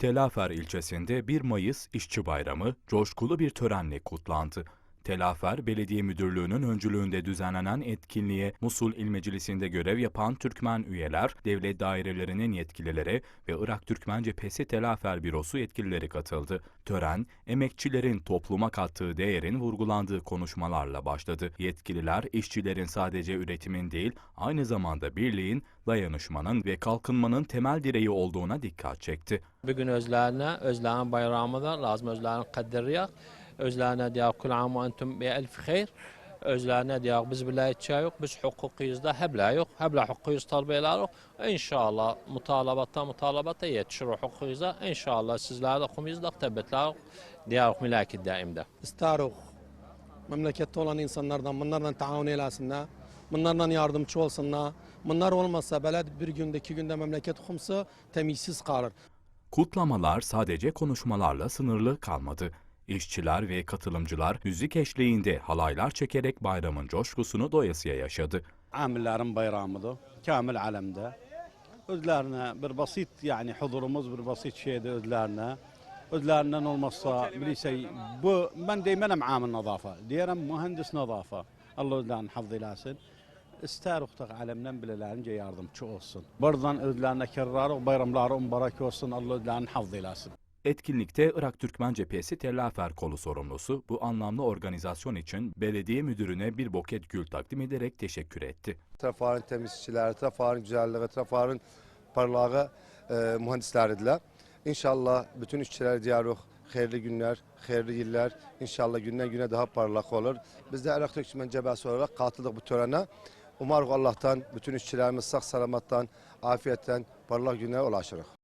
Telafer ilçesinde 1 Mayıs İşçi Bayramı coşkulu bir törenle kutlandı. Telafer Belediye Müdürlüğü'nün öncülüğünde düzenlenen etkinliğe Musul İl Meclisi'nde görev yapan Türkmen üyeler, devlet dairelerinin yetkilileri ve Irak Türkmen Cephesi Telafer Bürosu yetkilileri katıldı. Tören, emekçilerin topluma kattığı değerin vurgulandığı konuşmalarla başladı. Yetkililer, işçilerin sadece üretimin değil, aynı zamanda birliğin, dayanışmanın ve kalkınmanın temel direği olduğuna dikkat çekti. Bugün özlerine, özlerinin bayramıdır. Lazım özlerini kaddiriyak. Özlerine diyor kul am ve entum bi elf hayr. Özlerine diyor biz vilayetçi yok, biz hukukiyizde hebla yok. Hebla hukukiyiz talbeler yok. İnşallah mutalabatta mutalabatta yetişir hukukiyize. İnşallah sizler de kumizde tebetler diyor milaki daimde. istaroq memlekette olan insanlardan bunlardan taavun eylesinler. Bunlardan yardımcı olsunlar. Bunlar olmazsa beled bir günde iki günde memleket kumsa temizsiz kalır. Kutlamalar sadece konuşmalarla sınırlı kalmadı. İşçiler ve katılımcılar müzik eşliğinde halaylar çekerek bayramın coşkusunu doyasıya yaşadı. Amillerin bayramıdır. Kamil alemde. Özlerine bir basit yani huzurumuz bir basit şeydi özlerine. Özlerinden olmazsa bilirse bu ben daymen amil nadafa. Diyelim mühendis nadafa. Allah özlerini hafız eylesin. İster uktak alemden bilelerince yardımcı olsun. Buradan özlerine kerrar bayramları mübarek olsun. Allah özlerini hafız eylesin. Etkinlikte Irak Türkmen Cephesi Tellafer kolu sorumlusu bu anlamlı organizasyon için belediye müdürüne bir buket gül takdim ederek teşekkür etti. Trafarın temizçiləri, trafarın güzelliği, trafarın parlağı e, mühendisləridirlər. İnşallah bütün işçiləri deyirik, xeyirli günlər, xeyirli illər, inşallah gündən günə daha parlaq olur. Biz də Ərək Türkmen Cəbəsi olaraq qatıldıq bu törənə. Umarıq Allah'tan bütün işçilərimiz sağ salamatdan, afiyətdən parlaq günlərə ulaşırıq.